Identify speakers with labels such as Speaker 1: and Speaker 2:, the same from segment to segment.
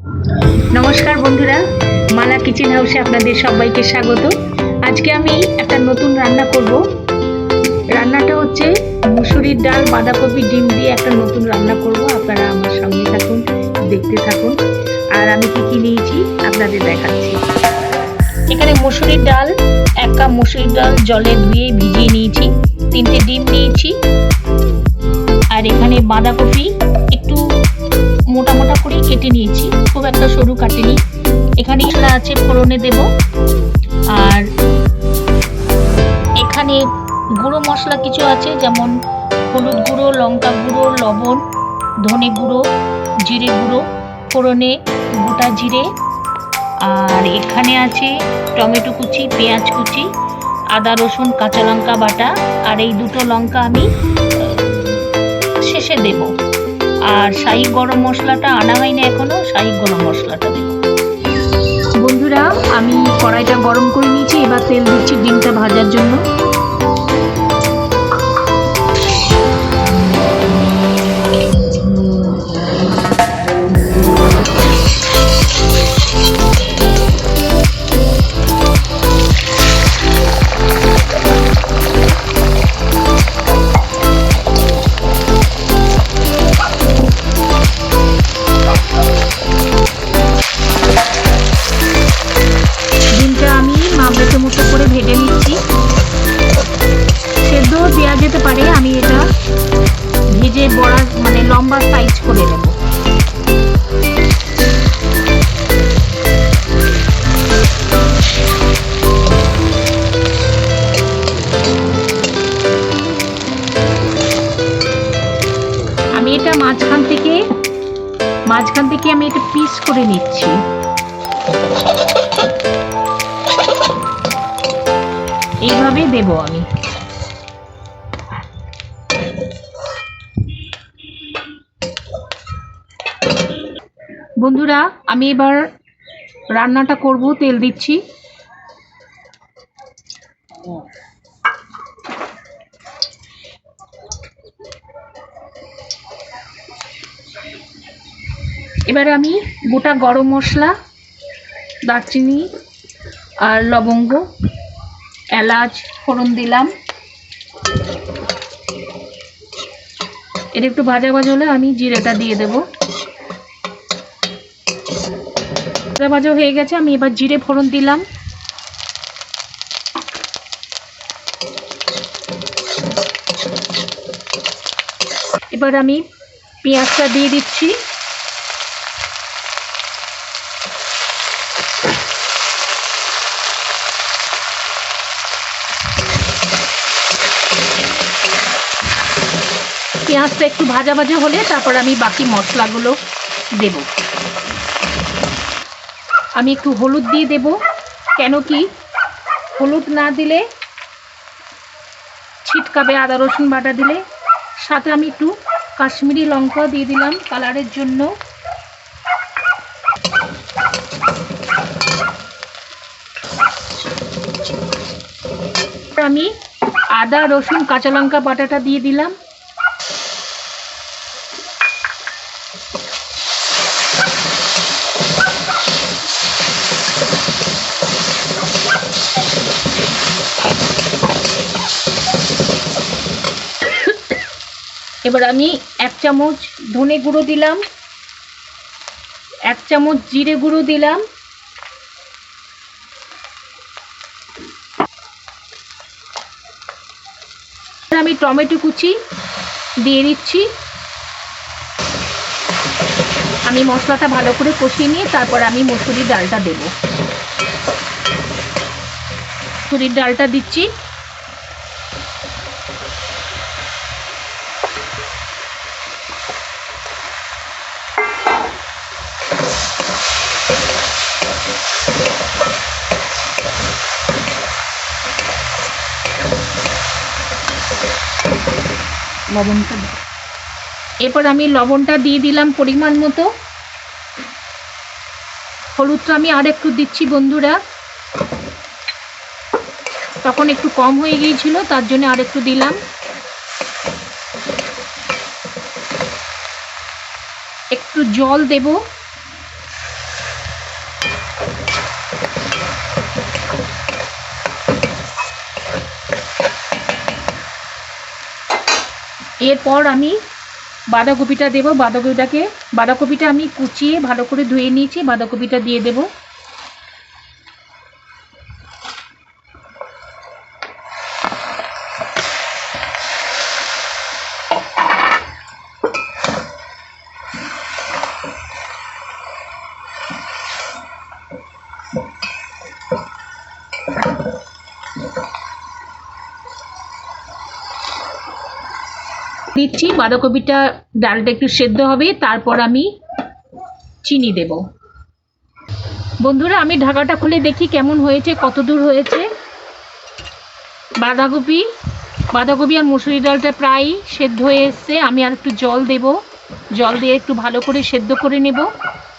Speaker 1: নমস্কার বন্ধুরা, মালা কিচেন হাউসে আপনাদের সবাইকে স্বাগত। আজকে আমি একটা নতুন রান্না করব। রান্নাটা হচ্ছে মুসুরির ডাল, বাঁধাকপি, ডিম দিয়ে একটা নতুন রান্না করব। আপনারা আমার সঙ্গে থাকুন, দেখতে থাকুন। আর আমি কি কি নিয়েছি, আপনাদের দেখাচ্ছি। এখানে মুসুরির ডাল, এক কাপ মুসুরির ডাল জলে ধুয়ে ভিজিয়ে নিয়েছি। তিনটে ডিম নিয়েছি। আর এখানে বাঁধাকপি মোটা মোটা করে কেটে নিয়েছি। খুব একটা সরু কাটিনি। এখানে মশলা আছে, ফোড়নে দেব। আর এখানে গুঁড়ো মশলা কিছু আছে, যেমন হলুদ গুঁড়ো, লঙ্কা গুঁড়ো, লবণ, ধনে গুঁড়ো, জিরে গুঁড়ো, ফোড়নে গোটা জিরে। আর এখানে আছে টমেটো কুচি, পেঁয়াজ কুচি, আদা, রসুন, কাঁচা লঙ্কা বাটা। আর এই দুটো লঙ্কা আমি শেষে দেবো। আর শাহি গরম মশলাটা আনা হয়নি এখনও, শাহি গরম মশলাটা বন্ধুরা, আমি কড়াইটা গরম করে নিয়েছি, এবার তেল দিচ্ছি ডিমটা ভাজার জন্য। পিস করে নিচ্ছি। এইভাবে দেব আমি। বন্ধুরা আমি এবার রান্নাটা করব তেল দিচ্ছি। এবার আমি গোটা গরম মশলা, দারচিনি আর লবঙ্গ, এলাচ, ফোড়ন দিলাম। এটা একটু ভাজা ভাজা হলে আমি জিরেটা দিয়ে দেব। ভাজা ভাজা হয়ে গেছে, আমি এবার জিরে, ফোড়ন দিলাম। এবার আমি পেঁয়াজটা দিয়ে দিচ্ছি। পেঁয়াজটা একটু ভাজা ভাজা হলে তারপর আমি বাকি মশলাগুলো দেব। আমি একটু হলুদ দিয়ে দেব, কেন কি হলুদ না দিলে, ছিটকাবে আদা, রসুন বাটা দিলে। সাথে আমি একটু কাশ্মীরি লঙ্কা দিয়ে দিলাম কালারের জন্য। আমি আদা, রসুন, কাঁচা লঙ্কা বাটাটা দিয়ে দিলাম। এবার আমি এক চামচ ধনে গুঁড়ো দিলাম, এক চামচ জিরে গুঁড়ো দিলাম। আমি টমেটো কুচি দিয়ে দিচ্ছি। আমি মশলাটা ভালো করে কষিয়ে নিয়ে তারপর আমি মসুরির ডালটা দেব। মসুরির ডালটা দিচ্ছি। লবণটা। এরপর আমি লবণটা দিয়ে দিলাম পরিমাণ মতো। হলুদটা আমি আর একটু দিচ্ছি বন্ধুরা। তখন একটু কম হয়ে গিয়েছিল, তার জন্য আর একটু দিলাম। একটু জল দেব। এরপর আমি বাঁধাকপিটা দেবো। বাঁধাকপিটাকে বাঁধাকপিটা আমি কুচিয়ে ভালো করে ধুয়ে নিয়েছি। বাঁধাকপিটা দিয়ে দেবো। দিচ্ছি, বাঁধাকপিটা ডালটা একটু সেদ্ধ হবে, তারপর আমি চিনি দেব। বন্ধুরা, আমি ঢাকাটা খুলে দেখি কেমন হয়েছে, কত দূর হয়েছে। বাঁধাকপি বাঁধাকপি আর মুসুরি ডালটা প্রায় সেদ্ধ হয়ে এসছে, আমি আর একটু জল দেব। জল দিয়ে একটু ভালো করে সেদ্ধ করে নেব।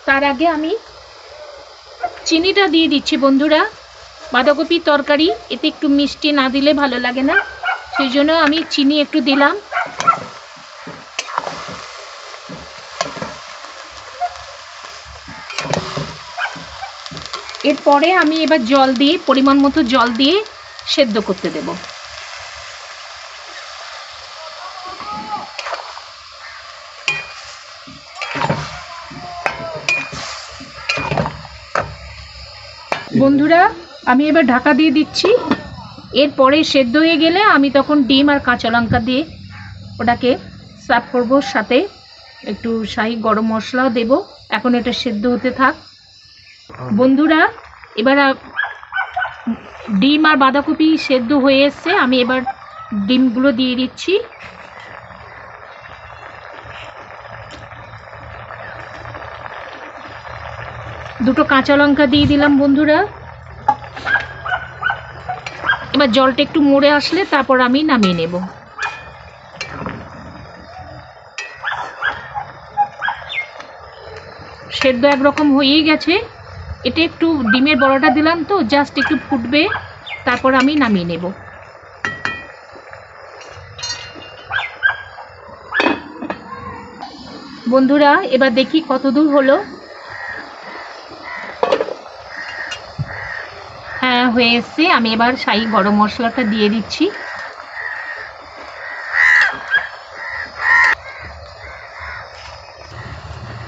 Speaker 1: তার আগে আমি চিনিটা দিয়ে দিচ্ছি বন্ধুরা। বাঁধাকপির তরকারি, এতে একটু মিষ্টি না দিলে ভালো লাগে না। সেই জন্য আমি চিনি একটু দিলাম। এরপরে আমি এবার জল দিয়ে, পরিমাণ মতো জল দিয়ে সেদ্ধ করতে দেব। বন্ধুরা, আমি এবার ঢাকা দিয়ে দিচ্ছি। এরপরে সেদ্ধ হয়ে গেলে আমি তখন ডিম আর কাঁচা লঙ্কা দিয়ে ওটাকে সার্ভ করব। সাথে একটু শাহি গরম মশলা দেব। এখন এটা সেদ্ধ হতে থাক। বন্ধুরা, এবার ডিম আর বাঁধাকপি সেদ্ধ হয়ে এসছে। আমি এবার ডিমগুলো দিয়ে দিচ্ছি। দুটো কাঁচা লঙ্কা দিয়ে দিলাম বন্ধুরা। এবার জলটা একটু মরে আসলে তারপর আমি নামিয়ে নেব। সেদ্ধ একরকম হয়েই গেছে। এটা একটু ডিমের বড়াটা দিলাম তো জাস্ট একটু ফুটবে, তারপর আমি নামিয়ে নেব। বন্ধুরা, এবার দেখি কত দূর হলো। হ্যাঁ হয়ে এসছে। আমি এবার শাহি গরম মশলাটা দিয়ে দিচ্ছি।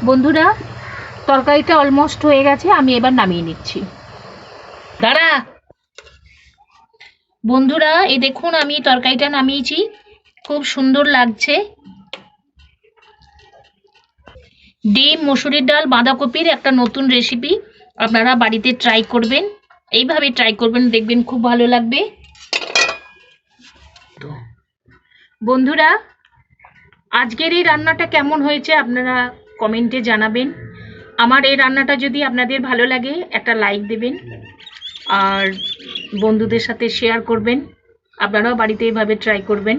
Speaker 1: বন্ধুরা তরকারিটা অলমোস্ট হয়ে গেছে, আমি এবার নামিয়ে নিচ্ছি। দাঁড়া। বন্ধুরা, এই দেখুন, আমি তরকারিটা নামিয়েছি। খুব সুন্দর লাগছে। ডিম, মসুরির ডাল, বাঁধাকপির একটা নতুন রেসিপি আপনারা বাড়িতে ট্রাই করবেন। এইভাবে ট্রাই করবেন, দেখবেন খুব ভালো লাগবে। বন্ধুরা, আজকের এই রান্নাটা কেমন হয়েছে আপনারা কমেন্টে জানাবেন। আমার এই রান্নাটা যদি আপনাদের ভালো লাগে, একটা লাইক দেবেন আর বন্ধুদের সাথে শেয়ার করবেন। আপনারাও বাড়িতে এইভাবে ট্রাই করবেন।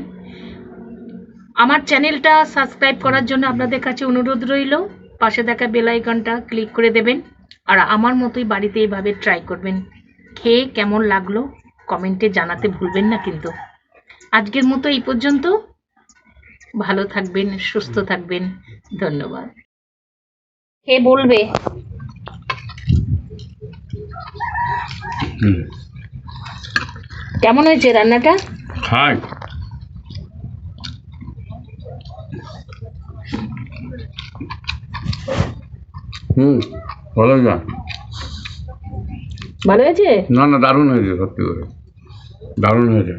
Speaker 1: আমার চ্যানেলটা সাবস্ক্রাইব করার জন্য আপনাদের কাছে অনুরোধ রইল, পাশে দেখা বেল আইকনটা ক্লিক করে দেবেন আর আমার মতোই বাড়িতে এইভাবে ট্রাই করবেন। খেয়ে কেমন লাগল কমেন্টে জানাতে ভুলবেন না কিন্তু। আজকের মতো এই পর্যন্ত। ভালো থাকবেন, সুস্থ থাকবেন। ধন্যবাদ। কে বলবে? কেমন হয়েছে রান্নাটা?
Speaker 2: খাই হুম ভালো যা
Speaker 1: ভালো হয়েছে?
Speaker 2: না না দারুণ হয়েছে সত্যি করে। দারুণ হয়েছে।